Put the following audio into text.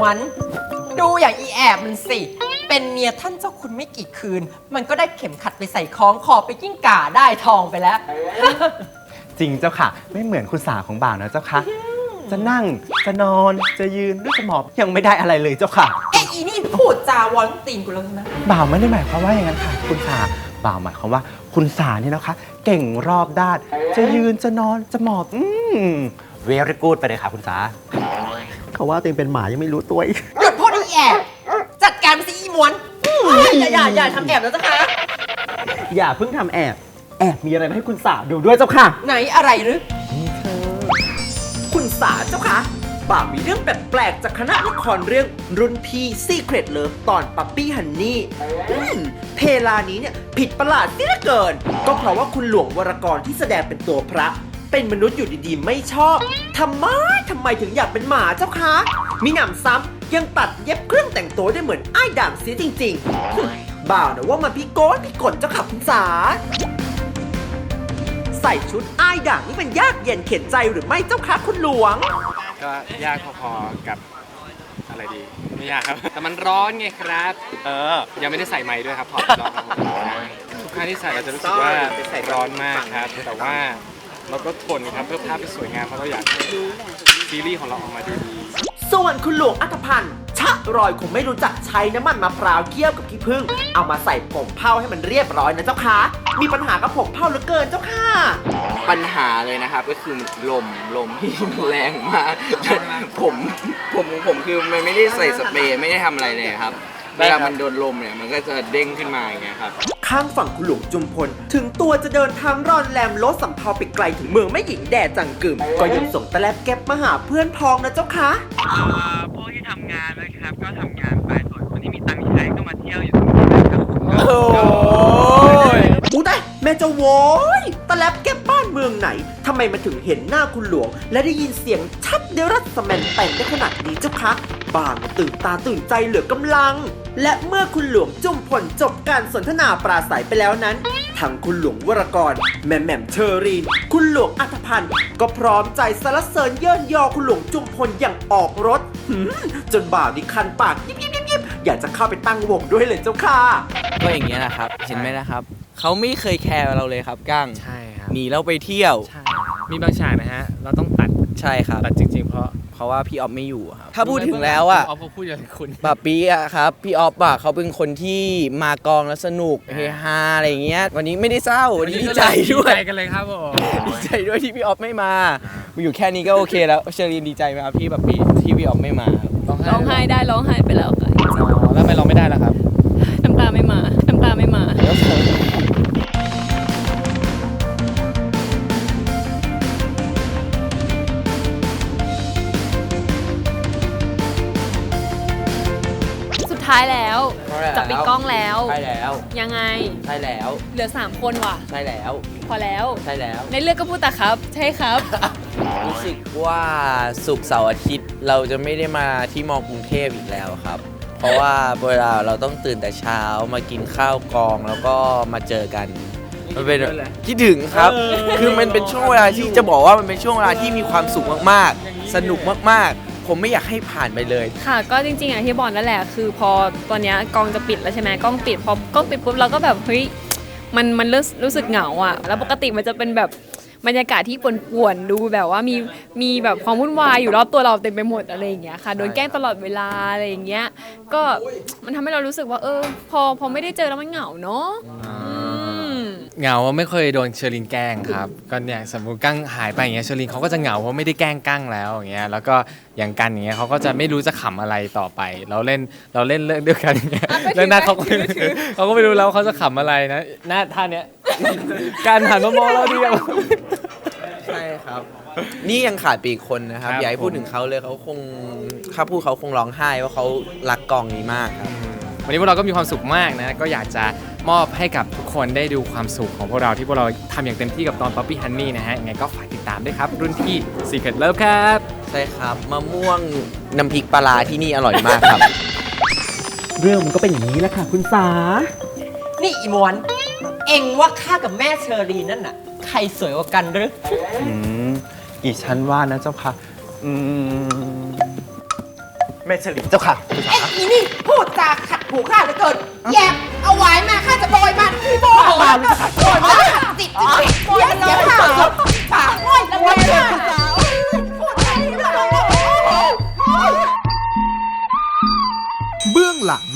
วน ดูอย่างอีแอบมันสิ เป็นเมียท่านเจ้าคุณไม่กี่คืน มันก็ได้เข็มขัดไปใส่คล้องคอไปกิ้งก่าได้ทองไปแล้ว จริงเจ้าค่ะ ไม่เหมือนคุณสาของบ่าวนะเจ้าค่ะ จะนั่งจะนอนจะยืนหรือจะหมอบยังไม่ได้อะไรเลยเจ้าค่ะ เอ้ยอีนี่พูดจาวอนตีนกูแล้วนะ บ่าวไม่ได้หมายความว่าอย่างนั้นค่ะ คุณสาบ่าวหมายความว่าคุณสาเนี่ยนะคะ เก่งรอบด้าน จะยืนจะนอนจะหมอบอืมเวรกูดไปเลยค่ะคุณสา เขาว่าตัวเองเป็นหมายังไม่รู้ตัวอีก หยุดพูดอีแอบจัดการไปสิอีมวนอืมอย่าอย่าอย่าทำแอบนะเจ้าค่ะอย่าเพิ่งทำแอบ แอบมีอะไรมาให้คุณสาดูด้วยเจ้าค่ะ ไหนอะไรหรือคุณสาเจ้าคะบ่าวมีเรื่องแปลกๆจากคณะละครเรื่องรุ่นพี่ Secret Love ตอนปั๊ปปี้ฮันนี่อืมเพลานี้เนี่ยผิดประหลาดเสียเหลือเกิน ก็เพราะว่าคุณหลวงวรกรที่แสดงเป็นตัวพระ เป็นมนุษย์อยู่ดีๆ ไม่ชอบทำไมทำไมถึงอยากเป็นหมาเจ้าคะ มีหนำซ้ำยังตัดเย็บเครื่องแต่งตัวได้เหมือนไอ้ด่างเสียจริงๆบ่าวนะว่ามันพี่โกนพี่กลเจ้าขับคุณสาใส่ชุดไอ้ด่างนี่เป็นยากเย็นเข็นใจหรือไม่เจ้าคะคุณหลวง ก็ยากพอๆกับอะไรดี ไม่ยากครับ แต่มันร้อนไงครับ เออ ยังไม่ได้ใส่ไม้ด้วยครับถอดรองทุกครั้งที่ใส่เราจะรู้สึกว่าร้อนมากครับ แต่ว่า เราก็ทนครับเพื่อภาพที่สวยงามเพราะเราอยากให้ซีรีส์ของเราออกมาดูดีส่วนคุณหลวงอัธพันธ์ชะรอยคงไม่รู้จักใช้น้ำมันมะพร้าวเคี่ยวกับขี้ผึ้งเอามาใส่ผมเผ้าให้มันเรียบร้อยนะเจ้าคะมีปัญหากับผมเผ้าเหลือเกินเจ้าค่ะ ปัญหาเลยนะครับก็คือลมลมที่มันแรงมากผมผมของผมคือมันไม่ได้ใส่สเปรย์ไม่ได้ทำอะไรเลยครับเวลามันโดนลมเนี่ยมันก็จะเด้งขึ้นมาอย่างเงี้ยครับ ข้างฝั่งคุณหลวงจุมพล ถึงตัวจะเดินทางร่อนแรมรถสำเภาไปไกลถึงเมืองไม่หญิงแดดจังกึม ก็ยังส่งตะแลบแก๊บมาหาเพื่อนพ้องนะเจ้าคะพวกที่ทำงานนะครับ ก็ทำงานไปส่วนคนที่มีตังค์ใช้ก็มาเที่ยวอยู่ตรงนี้นะครับโอ้ยอู้ได้แม่เจ้าโว้ยตะแลบแก๊บบ้านเมืองไหนทำไมมันถึงเห็นหน้าคุณหลวง และได้ยินเสียงชัดเดรัสแมนแต่งได้ขนาดนี้เจ้าคะ บางตื่นตาตื่นใจเหลือกำลัง และเมื่อคุณหลวงจุมพลจบการสนทนาปราศัยไปแล้วนั้นทางคุณหลวงวรกร แม่แหม่มเชอรีน คุณหลวงอัธพันธ์ก็พร้อมใจสรรเสริญเยินยอคุณหลวงจุมพลอย่างออกรถหืมจนบ่าวนี่คันปากยิบยิบยิบยิบอยากจะเข้าไปตั้งวงด้วยเลยเจ้าค่ะ ก็อย่างเงี้ยนะครับ เห็นไหมนะครับ เขาไม่เคยแคร์เราเลยครับก้างใช่ครับหนีเราไปเที่ยวใช่มีบางฉากนะฮะ เราต้องตัดใช่ครับ ตัดจริง ๆ เพราะเพ ราะว่าพี่ออฟไม่อยู่ครับ ถ้าพูดถึงแล้วอะ ออฟเขาพูดอย่างคุณปาปีอะครับพี่ออฟอะเขาเป็นคนที่มากองแล้วสนุกเฮฮาอะไรอย่างเงี้ย วันนี้ไม่ได้เศร้าวันนี้ดีใจด้วดียใจกันเลยครับผมดีใจด้วยที่พี่ออฟไม่มาอยู่แค่นี้ก็โอเคแล้วเชอรีนดีใจไหมครับพี่ปาปีที่พี่ออฟไม่มาร้องไห้ได้ร้องไห้ไปแล้ว ท้ายแล้ว จะปิดกล้องแล้ว ใช่แล้ว ยังไง ใช่แล้ว เหลือ 3 คนว่ะ ใช่แล้ว พอแล้ว ใช่แล้ว ในเรื่องก็พูดแต่ครับ ใช่ครับ รู้สึกว่าศุกร์เสาร์อาทิตย์เราจะไม่ได้มาที่มอกรุงเทพอีกแล้วครับ เพราะว่าเวลาเราต้องตื่นแต่เช้ามากินข้าวกองแล้วก็มาเจอกัน มันเป็นคิดถึงครับ คือมันเป็นช่วงเวลาที่จะบอกว่ามันเป็นช่วงเวลาที่มีความสุขมากๆ สนุกมากๆ ผมไม่อยากให้ผ่านไปเลย ค่ะ ก็จริงๆอย่างที่บอกนั่นแหละ คือพอตอนเนี้ยกองจะปิดแล้วใช่ไหมกล้องปิดพอกล้องปิดปุ๊บเราก็แบบเฮ้ยมันมันรู้สึกรู้สึกเหงาอะ แล้วปกติมันจะเป็นแบบบรรยากาศที่ป่วนๆดูแบบว่ามีมีแบบความวุ่นวายอยู่รอบตัวเราเต็มไปหมดอะไรอย่างเงี้ยค่ะ โดนแกล้งตลอดเวลาอะไรอย่างเงี้ย ก็มันทำให้เรารู้สึกว่าเออ พอพอไม่ได้เจอแล้วมันเหงาเนาะอืม เหงาว่าไม่เคยโดนเชอรินแกล้งครับ ก็เนี่ยสมมติกั้งหายไปอย่างเงี้ยเชอรินเขาก็จะเหงาเพราะไม่ได้แกล้งกั้งแล้วอย่างเงี้ยแล้วก็อย่างกันอย่างเงี้ยเขาก็จะไม่รู้จะขำอะไรต่อไป เราเล่นเราเล่นเรื่องเดียวกันอย่างเงี้ยอะไปถือแล้วหน้าเขาก็ไปถือเขาก็ไม่รู้แล้ววาเขาจะขำอะไรนะ หน้าท่าเนี้ยการหันมามองเราเดียวใช่ครับ นี่ยังขาดไปอีกคนนะครับครับอย่าให้พูดถึงเขาเลยเขาคงถ้าพูดเขาคงร้องไห้ว่าเขารักกองนี้มากครับวันนี้พวกเราก็มีความสุขมากนะ ก็อยากจะ มอบให้กับทุกคนได้ดูความสุขของพวกเราที่พวกเราทำอย่างเต็มที่กับตอน Poppy Honey นะฮะยังไงก็ฝากติดตามด้วยครับ รุ่นพี่ Secret Love ครับ ใช่ครับมะม่วงน้ำพริกปลาร้าที่นี่อร่อยมากครับ เรื่องมันก็เป็นอย่างนี้แหละค่ะ คุณสา นี่อีมวน เอ็งว่าข้ากับแม่เชอรีนั่นน่ะ ใครสวยกว่ากันหรืออืมอีฉันว่านะเจ้าค่ะ อืมแม่สลิมเจ้าค่ะ ไอ้อีนี่พูดจาขัดหูข้าเหลือเกินแยบเอาไว้มาข้าจะโบยมันพี่โบยมันโบยมันขัดจิตจิตโบยมันขาขาโอ้ยแล้วมัดอะไเบื้องหลัง